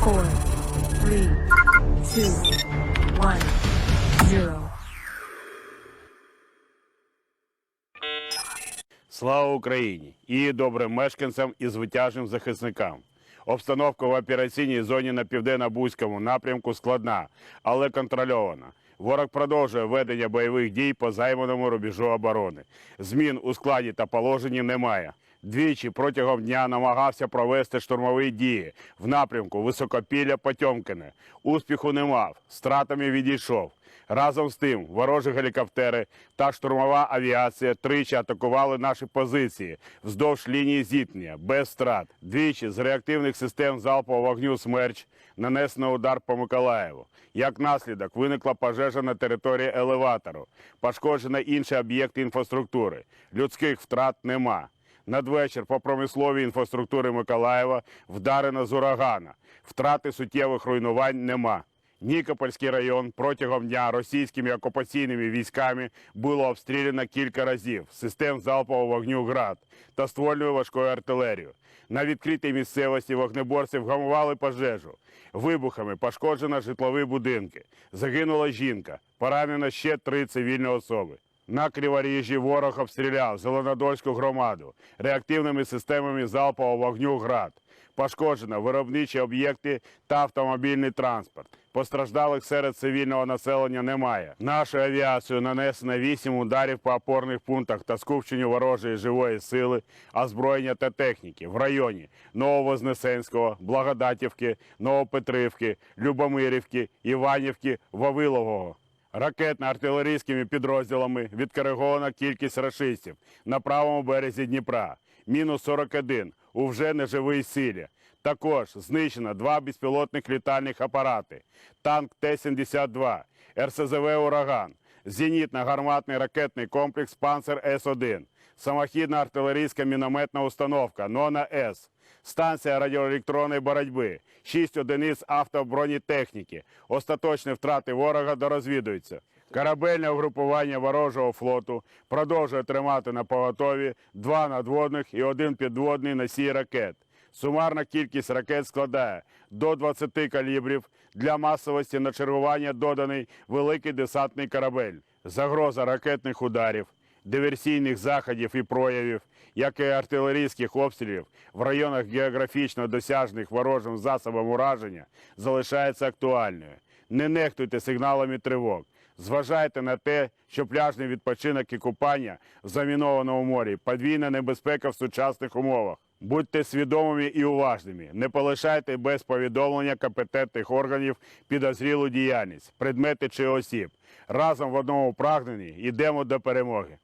four, three. Слава Україні і добрим мешканцям і звитяжним захисникам. Обстановка в операційній зоні на південно-бузькому напрямку складна, але контрольована. Ворог продовжує ведення бойових дій по займаному рубежу оборони. Змін у складі та положенні немає. Двічі протягом дня намагався провести штурмові дії в напрямку Високопілля Потьомкине. Успіху не мав, стратами відійшов. Разом з тим, ворожі гелікоптери та штурмова авіація тричі атакували наші позиції вздовж лінії зіткнення без страт. Двічі з реактивних систем залпового вогню «Смерч» нанесено удар по Миколаєву. Як наслідок виникла пожежа на території елеватору, пошкоджено інші об'єкти інфраструктури. Людських втрат нема. Надвечір по промисловій інфраструктурі Миколаєва вдарено з урагана. Втрати суттєвих руйнувань нема. Нікопольський район протягом дня російськими окупаційними військами було обстріляно кілька разів систем залпового вогню ГРАД та ствольною важкою артилерією. На відкритій місцевості вогнеборці вгамували пожежу. Вибухами пошкоджено житлові будинки. Загинула жінка, поранено ще три цивільні особи. На Криворіжжі ворог обстріляв Зеленодольську громаду реактивними системами залпового вогню ГРАД. Пошкоджено виробничі об'єкти та автомобільний транспорт. Постраждалих серед цивільного населення немає. Нашою авіацією нанесено 8 ударів по опорних пунктах та скупченню ворожої живої сили, озброєння та техніки в районі Нововознесенського, Благодатівки, Новопетрівки, Любомирівки, Іванівки, Вавилового. Ракетно-артилерійськими підрозділами відкоригована кількість рашистів на правому березі Дніпра. Мінус 41 у вже неживій силі. Також знищено два безпілотних літальних апарати, танк Т-72, РСЗВ «Ураган», зенітно-гарматний ракетний комплекс «Панцер С-1», самохідна артилерійська мінометна установка «Нона-С», станція радіоелектронної боротьби, 6 одиниць автобронетехніки. Остаточні втрати ворога дорозвідуються. Корабельне угрупування ворожого флоту продовжує тримати на поготові два надводних і один підводний носій ракет. Сумарна кількість ракет складає до 20 калібрів. Для масовості на чергування доданий великий десантний корабель. Загроза ракетних ударів, диверсійних заходів і проявів, як і артилерійських обстрілів в районах географічно досяжних ворожим засобом ураження, залишається актуальною. Не нехтуйте сигналами тривог. Зважайте на те, що пляжний відпочинок і купання в замінованому морі подвійна небезпека в сучасних умовах. Будьте свідомими і уважними. Не полишайте без повідомлення компетентних органів підозрілу діяльність, предмети чи осіб. Разом в одному прагненні йдемо до перемоги.